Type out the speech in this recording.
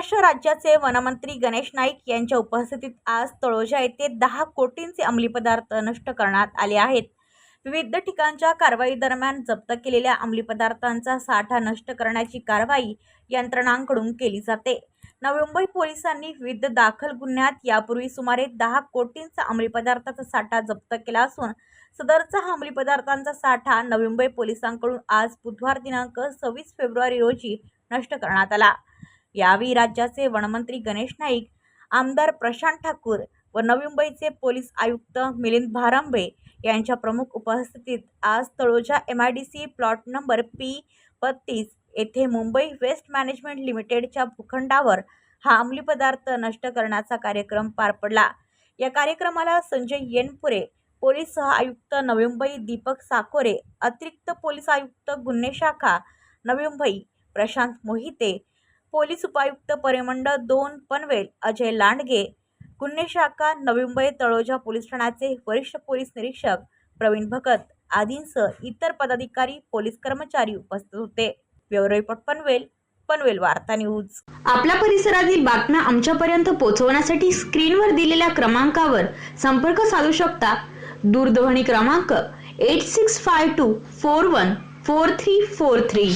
महाराष्ट्र राज्याचे वनमंत्री गणेश नाईक यांच्या उपस्थितीत आज तळोजा येथे दहा कोटींचे अंमली पदार्थ नष्ट करण्यात आले आहेत. विविध ठिकाणच्या कारवाई दरम्यान जप्त केलेल्या अंमली पदार्थांचा साठा नष्ट करण्याची कारवाई यंत्रणांकडून केली जाते. नवी मुंबई पोलिसांनी विविध दाखल गुन्ह्यात यापूर्वी सुमारे दहा कोटींचा अंमली पदार्थाचा साठा जप्त केला असून सदरचा हा अंमली पदार्थांचा साठा नवी मुंबई पोलिसांकडून आज बुधवार दिनांक सव्वीस फेब्रुवारी रोजी नष्ट करण्यात आला. यावेळी राज्याचे वनमंत्री गणेश नाईक आमदार प्रशांत ठाकूर व नवी मुंबईचे पोलीस आयुक्त मिलिंद भारांबे यांच्या प्रमुख उपस्थितीत आज Taloja M I D C plot number P बत्तीस येथे मुंबई वेस्ट मॅनेजमेंट लिमिटेडच्या भूखंडावर हा अंमली पदार्थ नष्ट करण्याचा कार्यक्रम पार पडला. या कार्यक्रमाला संजय येनपुरे पोलीस सह आयुक्त नवी मुंबई दीपक साकोरे अतिरिक्त पोलीस आयुक्त गुन्हे शाखा नवी मुंबई प्रशांत मोहिते पोलीस उपायुक्त परिमंडळ दोन पनवेल अजय लांडगे गुन्हे शाखा नवी मुंबई तळोजा पोलीस ठाण्याचे वरिष्ठ पोलीस निरीक्षक प्रवीण भगत आदींसह इतर पदाधिकारी पोलीस कर्मचारी उपस्थित होते. ब्युरो रिपोर्ट पनवेल पनवेल वार्ता न्यूज. आपल्या परिसरातील बातम्या आमच्यापर्यंत पोहोचवण्यासाठी स्क्रीनवर दिलेल्या क्रमांकावर संपर्क साधू शकता. दूरध्वनी क्रमांक eight six five two four one four three four three